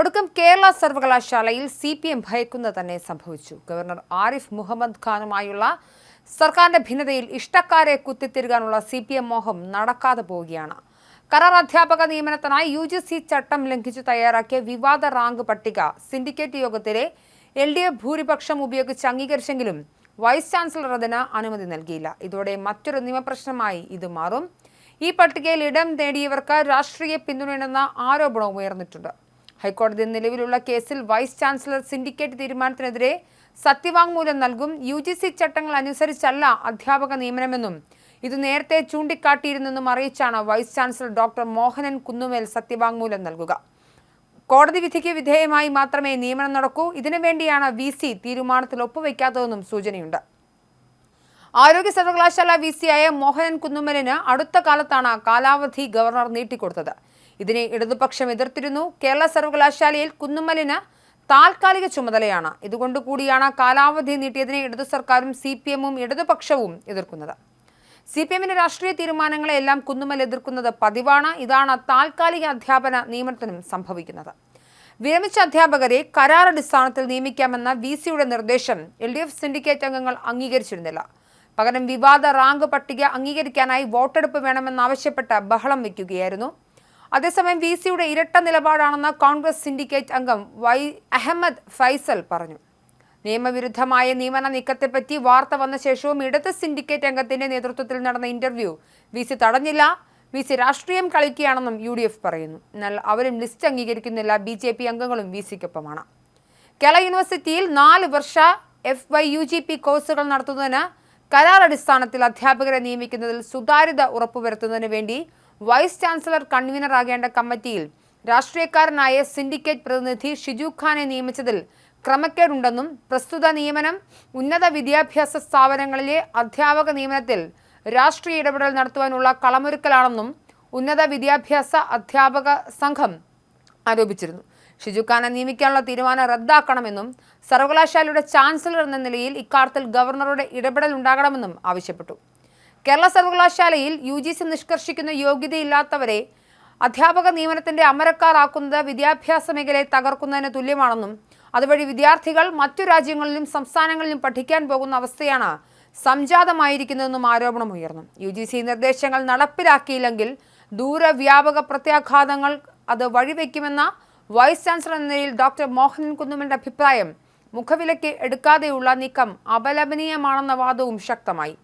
ഒടുക്കം കേരള സർവകലാശാലയിൽ C P M ഭയക്കുന്നത് തന്നെ സംഭവിച്ചു. ഗവർണർ ആരിഫ് മുഹമ്മദ് ഖാനുമായുള്ള സർക്കാരിന്റെ ഭിന്നതയിൽ ഇഷ്ടക്കാരെ കുത്തിത്തിരുകാനുള്ള സി പി എം മോഹം നടക്കാതെ പോവുകയാണ്. കരാർ അധ്യാപക നിയമനത്തിനായി യു ജി സി ചട്ടം ലംഘിച്ചു തയ്യാറാക്കിയ വിവാദ റാങ്ക് പട്ടിക സിൻഡിക്കേറ്റ് യോഗത്തിലെ എൽ ഡി എഫ് ഭൂരിപക്ഷം ഉപയോഗിച്ച് അംഗീകരിച്ചെങ്കിലും വൈസ് ചാൻസലർ അതിന് അനുമതി നൽകിയില്ല. ഇതോടെ മറ്റൊരു നിയമപ്രശ്നമായി ഇത് മാറും. ഈ പട്ടികയിൽ ഇടം നേടിയവർക്ക് രാഷ്ട്രീയ പിന്തുണയുണ്ടെന്ന ആരോപണവും ഉയർന്നിട്ടുണ്ട്. ഹൈക്കോടതി നിലവിലുള്ള കേസിൽ വൈസ് ചാൻസലർ സിൻഡിക്കേറ്റ് തീരുമാനത്തിനെതിരെ സത്യവാങ്മൂലം നൽകും യു ജി സി ചട്ടങ്ങൾ അനുസരിച്ചല്ല അധ്യാപക നിയമനമെന്നും ഇത് നേരത്തെ ചൂണ്ടിക്കാട്ടിയിരുന്നെന്നും അറിയിച്ചാണ് vice chancellor doctor Mohanan Kunnummal സത്യവാങ്മൂലം നൽകുക. കോടതി വിധിക്ക് വിധേയമായി മാത്രമേ നിയമനം നടക്കൂ. ഇതിനുവേണ്ടിയാണ് വി സി തീരുമാനത്തിൽ ഒപ്പുവെക്കാത്തതെന്നും സൂചനയുണ്ട്. ആരോഗ്യ സർവകലാശാല വി സിയായ മോഹനൻ കുന്നുമലിന് അടുത്ത കാലത്താണ് കാലാവധി ഗവർണർ നീട്ടിക്കൊടുത്തത്. ഇതിനെ ഇടതുപക്ഷം എതിർത്തിരുന്നു. കേരള സർവകലാശാലയിൽ കുന്നുമ്മലിന് താൽക്കാലിക ചുമതലയാണ്. ഇതുകൊണ്ട് കൂടിയാണ് കാലാവധി നീട്ടിയതിനെ ഇടതു സർക്കാരും സി പി എമ്മും ഇടതുപക്ഷവും എതിർക്കുന്നത്. സി പി എമ്മിന്റെ രാഷ്ട്രീയ തീരുമാനങ്ങളെല്ലാം കുന്നുമൽ എതിർക്കുന്നത് പതിവാണ്. ഇതാണ് താൽക്കാലിക അധ്യാപന നിയമനത്തിനും സംഭവിക്കുന്നത്. വിരമിച്ച അധ്യാപകരെ കരാർ അടിസ്ഥാനത്തിൽ നിയമിക്കാമെന്ന വി സിയുടെ നിർദ്ദേശം എൽ ഡി എഫ് സിൻഡിക്കേറ്റ് അംഗങ്ങൾ അംഗീകരിച്ചിരുന്നില്ല. പകരം വിവാദ റാങ്ക് പട്ടിക അംഗീകരിക്കാനായി വോട്ടെടുപ്പ് വേണമെന്നാവശ്യപ്പെട്ട് ബഹളം വയ്ക്കുകയായിരുന്നു. അതേസമയം വി സിയുടെ ഇരട്ട നിലപാടാണെന്ന് കോൺഗ്രസ് സിൻഡിക്കേറ്റ് അംഗം വൈ അഹമ്മദ് ഫൈസൽ പറഞ്ഞു. നിയമവിരുദ്ധമായ നിയമന നീക്കത്തെപ്പറ്റി വാർത്ത വന്ന ശേഷവും ഇടത് സിൻഡിക്കേറ്റ് അംഗത്തിന്റെ നേതൃത്വത്തിൽ നടന്ന ഇന്റർവ്യൂ വി സി തടഞ്ഞില്ല. വി സി രാഷ്ട്രീയം കളിക്കുകയാണെന്നും യു ഡി എഫ് പറയുന്നു. എന്നാൽ അവരും ലിസ്റ്റ് അംഗീകരിക്കുന്നില്ല. ബി ജെ പി അംഗങ്ങളും വി സിക്കൊപ്പമാണ്. കേരള യൂണിവേഴ്സിറ്റിയിൽ നാല് വർഷ F Y U G P കോഴ്സുകൾ നടത്തുന്നതിന് കരാർ അടിസ്ഥാനത്തിൽ അധ്യാപകരെ നിയമിക്കുന്നതിൽ സുതാര്യത ഉറപ്പുവരുത്തുന്നതിന് വേണ്ടി വൈസ് ചാൻസലർ കൺവീനറാകേണ്ട കമ്മിറ്റിയിൽ രാഷ്ട്രീയക്കാരനായ സിൻഡിക്കേറ്റ് പ്രതിനിധി ഷിജു ഖാനെ നിയമിച്ചതിൽ ക്രമക്കേടുണ്ടെന്നും പ്രസ്തുത നിയമനം ഉന്നത വിദ്യാഭ്യാസ സ്ഥാപനങ്ങളിലെ അധ്യാപക നിയമനത്തിൽ രാഷ്ട്രീയ ഇടപെടൽ നടത്തുവാനുള്ള കളമൊരുക്കലാണെന്നും ഉന്നത വിദ്യാഭ്യാസ അധ്യാപക സംഘം ആരോപിച്ചിരുന്നു. ഷിജുഖാനെ നിയമിക്കാനുള്ള തീരുമാനം റദ്ദാക്കണമെന്നും സർവകലാശാലയുടെ ചാൻസലർ എന്ന നിലയിൽ ഇക്കാര്യത്തിൽ ഗവർണറുടെ ഇടപെടൽ ഉണ്ടാകണമെന്നും ആവശ്യപ്പെട്ടു. കേരള സർവകലാശാലയിൽ യു ജി സി നിഷ്കർഷിക്കുന്ന യോഗ്യതയില്ലാത്തവരെ അധ്യാപക നിയമനത്തിന്റെ അമരക്കാരാക്കുന്നത് വിദ്യാഭ്യാസ മേഖലയെ തകർക്കുന്നതിന് തുല്യമാണെന്നും അതുവഴി വിദ്യാർത്ഥികൾ മറ്റു രാജ്യങ്ങളിലും സംസ്ഥാനങ്ങളിലും പഠിക്കാൻ പോകുന്ന അവസ്ഥയാണ് സംജാതമായിരിക്കുന്നതെന്നും ആരോപണമുയർന്നു യു ജി സി നിർദ്ദേശങ്ങൾ നടപ്പിലാക്കിയില്ലെങ്കിൽ ദൂരവ്യാപക പ്രത്യാഘാതങ്ങൾ അത് വഴിവെക്കുമെന്ന വൈസ് ചാൻസലർ എന്ന നിലയിൽ ഡോക്ടർ മോഹൻ കുന്നുമന്റെ അഭിപ്രായം മുഖവിലയ്ക്ക് എടുക്കാതെയുള്ള നീക്കം അപലപനീയമാണെന്ന വാദവും ശക്തമായി.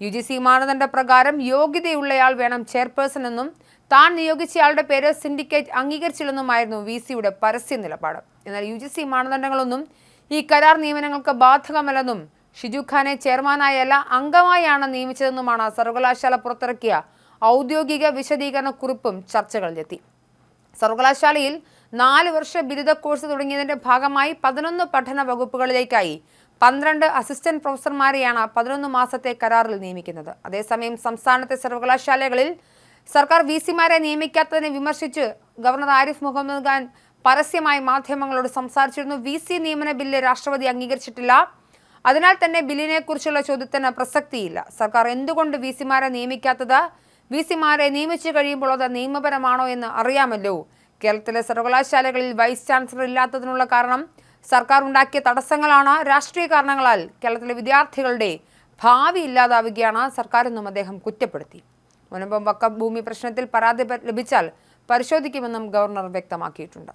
യു ജി സി മാനദണ്ഡ പ്രകാരം യോഗ്യതയുള്ളയാൾ വേണം ചെയർപേഴ്സൺ എന്നും താൻ നിയോഗിച്ചയാളുടെ പേര് സിൻഡിക്കേറ്റ് അംഗീകരിച്ചില്ലെന്നുമായിരുന്നു വി സിയുടെ പരസ്യ നിലപാട്. എന്നാൽ യു ജി സി മാനദണ്ഡങ്ങളൊന്നും ഈ കരാർ നിയമനങ്ങൾക്ക് ബാധകമല്ലെന്നും ഷിജു ഖാനെ ചെയർമാനായല്ല അംഗമായാണ് നിയമിച്ചതെന്നുമാണ് സർവകലാശാല പുറത്തിറക്കിയ ഔദ്യോഗിക വിശദീകരണ കുറിപ്പും ചർച്ചകളിലെത്തി. സർവകലാശാലയിൽ നാല് വർഷ ബിരുദ കോഴ്സ് തുടങ്ങിയതിന്റെ ഭാഗമായി പതിനൊന്ന് പഠന വകുപ്പുകളിലേക്കായി പന്ത്രണ്ട് അസിസ്റ്റന്റ് പ്രൊഫസർമാരെയാണ് പതിനൊന്ന് മാസത്തെ കരാറിൽ നിയമിക്കുന്നത്. അതേസമയം സംസ്ഥാനത്തെ സർവകലാശാലകളിൽ സർക്കാർ വി സിമാരെ നിയമിക്കാത്തതിനെ വിമർശിച്ച് ഗവർണർ ആരിഫ് മുഹമ്മദ് ഖാൻ പരസ്യമായി മാധ്യമങ്ങളോട് സംസാരിച്ചിരുന്നു. വി സി നിയമന ബില്ല് രാഷ്ട്രപതി അംഗീകരിച്ചിട്ടില്ല. അതിനാൽ തന്നെ ബില്ലിനെക്കുറിച്ചുള്ള ചോദ്യത്തിന് പ്രസക്തിയില്ല. സർക്കാർ എന്തുകൊണ്ട് വി സിമാരെ നിയമിക്കാത്തത്? വി സിമാരെ നിയമിച്ചു കഴിയുമ്പോൾ അത് നിയമപരമാണോ എന്ന് അറിയാമല്ലോ. കേരളത്തിലെ സർവകലാശാലകളിൽ വൈസ് ചാൻസലർ ഇല്ലാത്തതിനുള്ള കാരണം സർക്കാർ ഉണ്ടാക്കിയ തടസ്സങ്ങളാണ് രാഷ്ട്രീയ കാരണങ്ങളാൽ കേരളത്തിലെ വിദ്യാർത്ഥികളുടെ ഭാവി ഇല്ലാതാവുകയാണ് സർക്കാർ എന്നും അദ്ദേഹം കുറ്റപ്പെടുത്തി. മുനമ്പം വക്കം ഭൂമി പ്രശ്നത്തിൽ പരാതി ലഭിച്ചാൽ പരിശോധിക്കുമെന്നും ഗവർണർ വ്യക്തമാക്കിയിട്ടുണ്ട്.